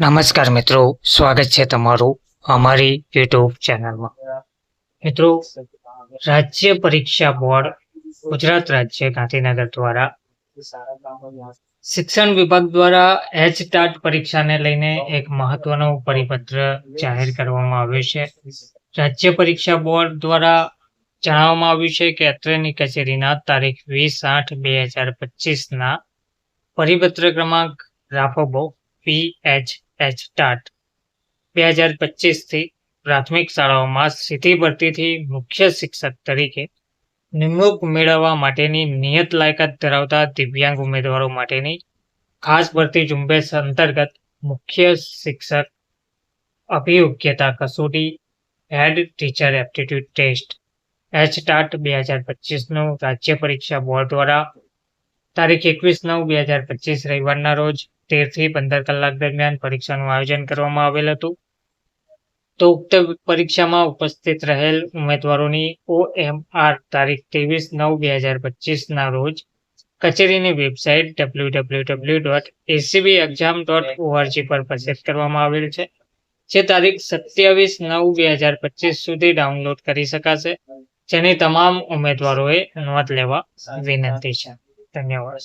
નમસ્કાર મિત્રો, સ્વાગત છે તમારું અમારી યુટ્યુબ ચેનલમાં. મિત્રો, રાજ્ય પરીક્ષા બોર્ડ ગુજરાત રાજ્ય ગાંધીનગર દ્વારા શિક્ષણ વિભાગ દ્વારા એચ ટાટ પરીક્ષાને લઈને એક મહત્વનો પરિપત્ર જાહેર કરવામાં આવ્યો છે. રાજ્ય પરીક્ષા બોર્ડ દ્વારા જણાવવામાં આવ્યું છે કે અત્રેની કચેરીના તારીખ વીસ આઠ બે હજાર પચીસના પરિપત્ર ક્રમાંક રાફોબો પી એચ એચ ટાટ બે હજાર પચીસથી પ્રાથમિક શાળાઓમાં સીધી ભરતીથી મુખ્ય શિક્ષક તરીકે નિમણૂક મેળવવા માટેની નિયત લાયકાત ધરાવતા દિવ્યાંગ ઉમેદવારો માટેની ખાસ ભરતી ઝુંબેશ અંતર્ગત મુખ્ય શિક્ષક અભિયોગ્યતા કસોટી head teacher aptitude test H TAT બે હજાર પચીસનું રાજ્ય પરીક્ષા બોર્ડ દ્વારા તારીખ એકવીસ નવ બે હજાર પચીસ રવિવારના રોજ તેરથી પંદર કલાક દરમિયાન પરીક્ષાનું આયોજન કરવામાં આવેલ હતું. તો ઉક્ત પરીક્ષામાં ઉપસ્થિત રહેલ ઉમેદવારોની ઓએમઆર તારીખ ત્રેવીસ નવ બે હજાર પચીસના રોજ કચેરીની website W W W dot ACB exam dot ORG પર પ્રસિદ્ધ કરવામાં આવેલ છે. જે તારીખ સત્યાવીસ નવ બે હજાર પચીસ સુધી ડાઉનલોડ કરી શકાશે. જેની તમામ ઉમેદવારોએ નોંધ લેવા વિનંતી છે. ધન્યવાદ.